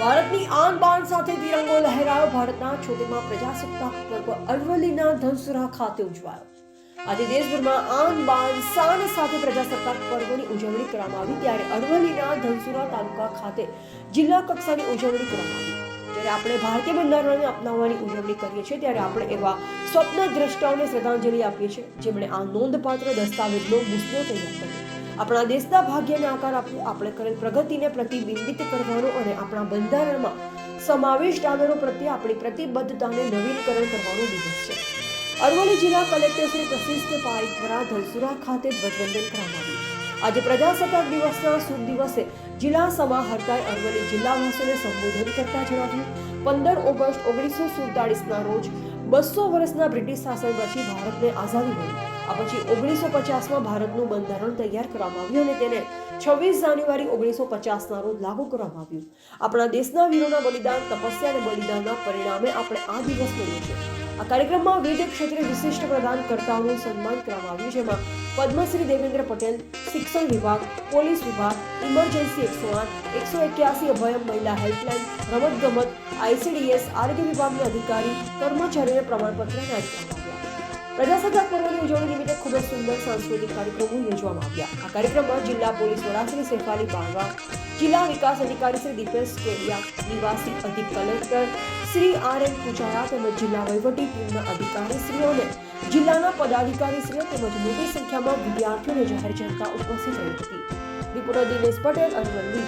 ભારતની આન બાન સાથે તિરંગો લહેરાયો. ભારતના છોટેમાં પ્રજાસત્તાક પર્વ અરવલ્લીના ધનસુરા ખાતે ઉજવાયો. આજે દેશભરમાં આન બાન શાન સાથે પ્રજાસત્તાક પર્વની ઉજવણી કરવામાં આવી. ત્યારે અરવલ્લીના ધનસુરા તાલુકા ખાતે જિલ્લા કક્ષાની ઉજવણી કરવામાં આવી. જ્યારે આપણે ભારતીય બંધારણને અપનાવવાની ઉજવણી કરીએ છીએ, ત્યારે આપણે એવા સ્વપ્ન દ્રષ્ટાઓને શ્રદ્ધાંજલિ આપીએ છીએ, જેમણે આ નોંધપાત્ર દસ્તાવેજનો મુસલો તૈયાર કર્યો. આપણા દેશના ભાગ્યને આકાર આપ્યો આપણે કરેલ પ્રગતિને પ્રતિબિંબિત કરવાનો અને આપણા બંધારણમાં સમાવેશ ડાલરો પ્રત્યે આપણી પ્રતિબદ્ધતાને નવીનકરણ કરવાનો દિવસ છે. અરવલ્લી જિલ્લા કલેક્ટર શ્રી પ્રશિષ્ઠ પાઈ દ્વારા ધનસુરા ખાતે ધ્વજવંદન કરવામાં આવ્યું. આજે પ્રજાસત્તાક દિવસના શુભ દિવસે જિલ્લા સમાહર્તાએ અરવલ્લી જિલ્લાવાસીઓને સંબોધન કરતા જણાવ્યું. પંદર ઓગસ્ટ ઓગણીસો સુડતાલીસના રોજ બસો વર્ષના બ્રિટિશ શાસન પછી ભારતને આઝાદી મળી. આ પછી ઓગણીસો પચાસમાં ભારતનું બંધારણ તૈયાર કરવામાં આવ્યું અને તેને છવ્વીસ જાન્યુઆરી ઓગણીસો પચાસના રોજ લાગુ કરવામાં આવ્યું. આપણા દેશના વીરોના બલિદાન, તપસ્યા અને બલિદાનના પરિણામે આપણે આ દિવસ મળ્યો છે આ કાર્યક્રમમાં વિવિધ ક્ષેત્રે વિશિષ્ટ પ્રદાનકર્તાઓનું સન્માન કરવામાં આવ્યું, જેમાં પદ્મશ્રી દેવેન્દ્ર પટેલ, શિક્ષણ વિભાગ, પોલીસ વિભાગ, ઇમરજન્સી એકસો આઠ, એકસો એક્યાસી અભયમ મહિલા હેલ્પલાઇન, રમતગમત, આઈસીડીએસ, આરોગ્ય વિભાગના અધિકારી, કર્મચારીઓને પ્રમાણપત્ર કરવામાં પ્રજાસત્તાક પર્વની ઉજવણી નિમિત્તે ખૂબ જ સુંદર સાંસ્કૃતિક કાર્યક્રમો યોજવામાં આવ્યા. આ કાર્યક્રમમાં જિલ્લા પોલીસ વડા શ્રી સેફાલી બારવા, જિલ્લા વિકાસ અધિકારી શ્રી દીપેશ કેડિયા, નિવાસી અધિક collector Shri R N Pujara તેમજ જિલ્લા વહીવટી ટીમના અધિકારીશ્રીઓ અને જિલ્લાના પદાધિકારીશ્રીઓ તેમજ મોટી સંખ્યામાં વિદ્યાર્થીઓને જાહેર જનતા ઉપસ્થિત રહી હતી. રિપોર્ટર દિનેશ પટેલ, અરવલ્લી.